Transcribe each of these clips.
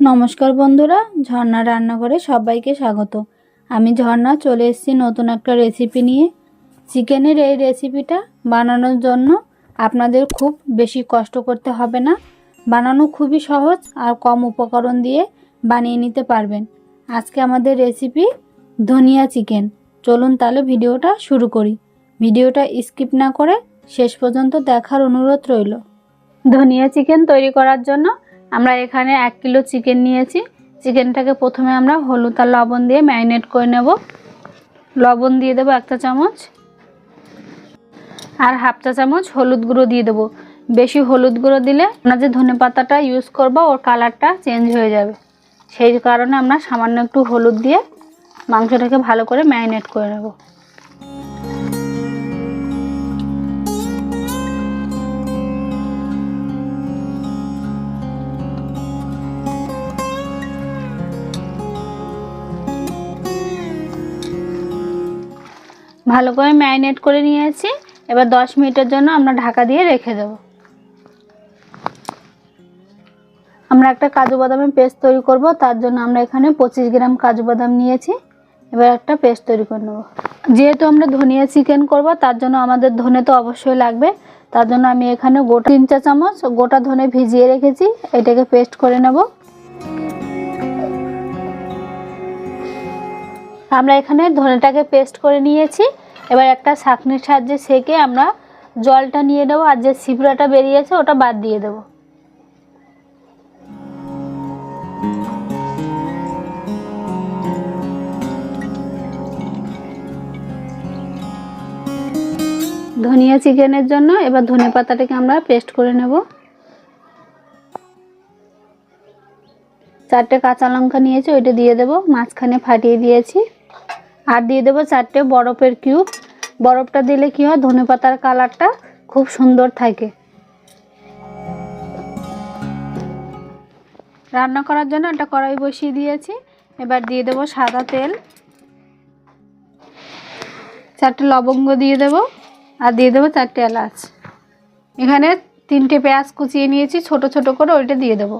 নমস্কার বন্ধুরা, ঝর্ণা রান্নাঘরে সবাইকে স্বাগত। আমি ঝর্ণা চলে এসেছি নতুন একটা রেসিপি নিয়ে। চিকেনের এই রেসিপিটা বানানোর জন্য আপনাদের খুব বেশি কষ্ট করতে হবে না। বানানো খুবই সহজ আর কম উপকরণ দিয়ে বানিয়ে নিতে পারবেন। আজকে আমাদের রেসিপি ধনিয়া চিকেন। চলুন তাহলে ভিডিওটা শুরু করি। ভিডিওটা স্কিপ না করে শেষ পর্যন্ত দেখার অনুরোধ রইল। ধনিয়া চিকেন তৈরি করার জন্য আমরা এখানে এক কিলো চিকেন নিয়েছি। চিকেনটাকে প্রথমে আমরা হলুদ আর লবণ দিয়ে ম্যারিনেট করে নেব। লবণ দিয়ে দেবো একটা চামচ। আর হাফ চা চামচ হলুদ গুঁড়ো দিয়ে দেবো। বেশি হলুদ গুঁড়ো দিলে আমরা যে ধনে পাতাটা ইউজ করব, ওর কালারটা চেঞ্জ হয়ে যাবে। সেই কারণে আমরা সামান্য একটু হলুদ দিয়ে মাংসটাকে ভালো করে ম্যারিনেট করে নেব। ভালো করে ম্যারিনেট করে নিয়েছি। এবার দশ মিনিটের জন্য আমরা ঢাকা দিয়ে রেখে দেব। আমরা একটা কাজু বাদামের পেস্ট তৈরি করব। তার জন্য আমরা এখানে পঁচিশ গ্রাম কাজু বাদাম নিয়েছি। এবার একটা পেস্ট তৈরি করে নেব। যেহেতু আমরা ধনিয়া চিকেন করব, তার জন্য আমাদের ধনে তো অবশ্যই লাগবে। তার জন্য আমি এখানে গোটা তিন চা চামচ গোটা ধনে ভিজিয়ে রেখেছি। এটাকে পেস্ট করে নেব। আমরা এখানে ধনেটাকে পেস্ট করে নিয়েছি। এবার একটা ছাঁকনির সাহায্যে সেকে আমরা জলটা নিয়ে নেব আর যে সিপড়াটা বেরিয়েছে ওটা বাদ দিয়ে দেবো। ধনিয়া চিকেনের জন্য এবার ধনে পাতাটাকে আমরা পেস্ট করে নেব। চারটে কাঁচা লঙ্কা নিয়েছি, ওইটা দিয়ে দেবো। মাঝখানে ফাটিয়ে দিয়েছি। আর দিয়ে দেবো চারটে বরফের কিউব। বরফটা দিলে কি হয়, ধনে পাতার কালারটা খুব সুন্দর থাকে। রান্না করার জন্য একটা কড়াই বসিয়ে দিয়েছি। এবার দিয়ে দেবো সাদা তেল। চারটে লবঙ্গ দিয়ে দেব আর দিয়ে দেবো চারটে এলাচ। এখানে তিনটে পেঁয়াজ কুচিয়ে নিয়েছি, ছোট ছোট করে ওইটা দিয়ে দেবো।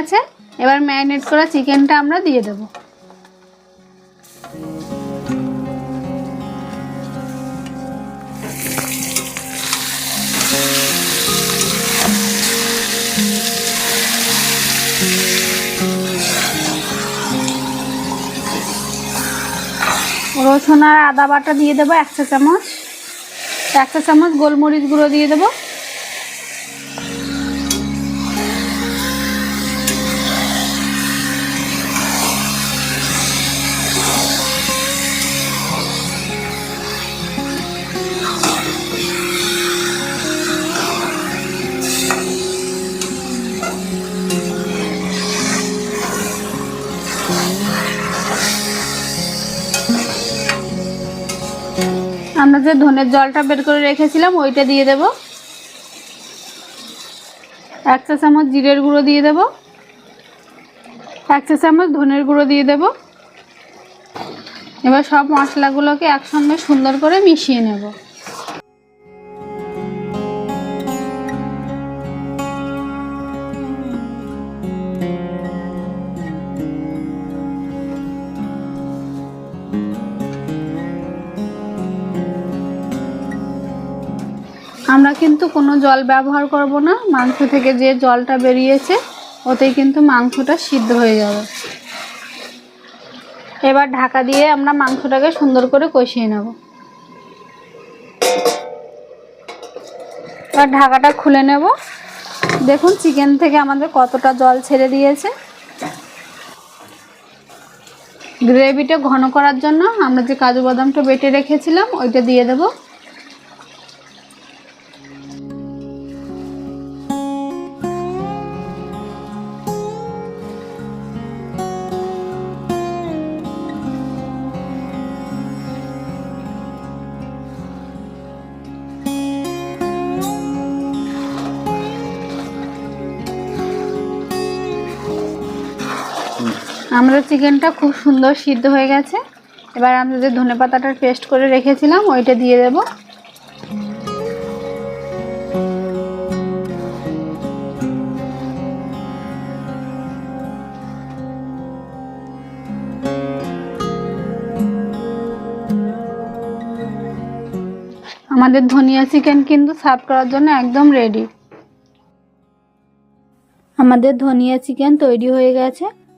গেছে এবার ম্যারিনেট করা চিকেনটা আমরা দিয়ে দেব। রসুন আর আদা বাটা দিয়ে দেবো এক চা চামচ। এক চা চামচ গোলমরিচ গুঁড়ো দিয়ে দেবো। আমরা যে ধনের জলটা বের করে রেখেছিলাম, ওইটা দিয়ে দেব। এক চা চামচ জিরের গুঁড়ো দিয়ে দেব। এক চা চামচ ধনের গুঁড়ো দিয়ে দেব। এবার সব মশলাগুলোকে একসঙ্গে সুন্দর করে মিশিয়ে নেব। আমরা কিন্তু কোনো জল ব্যবহার করব না। মাংস থেকে যে জলটা বেরিয়েছে, ওতেই কিন্তু মাংসটা সিদ্ধ হয়ে যাবে। এবার ঢাকা দিয়ে আমরা মাংসটাকে সুন্দর করে কষিয়ে নেব। এবার ঢাকাটা খুলে নেব। দেখুন চিকেন থেকে আমাদের কতটা জল ছেড়ে দিয়েছে। গ্রেভিটা ঘন করার জন্য আমরা যে কাজু বাদামটা বেটে রেখেছিলাম, ওইটা দিয়ে দেবো। আমাদের চিকেনটা খুব সুন্দর সিদ্ধ হয়ে গেছে। এবার আমরা যে ধনে পাতাটার পেস্ট করে রেখেছিলাম, ওইটা দিয়ে দেব। আমাদের ধনিয়া চিকেন কিন্তু সার্ভ করার জন্য একদম রেডি। আমাদের ধনিয়া চিকেন তৈরি হয়ে গেছে।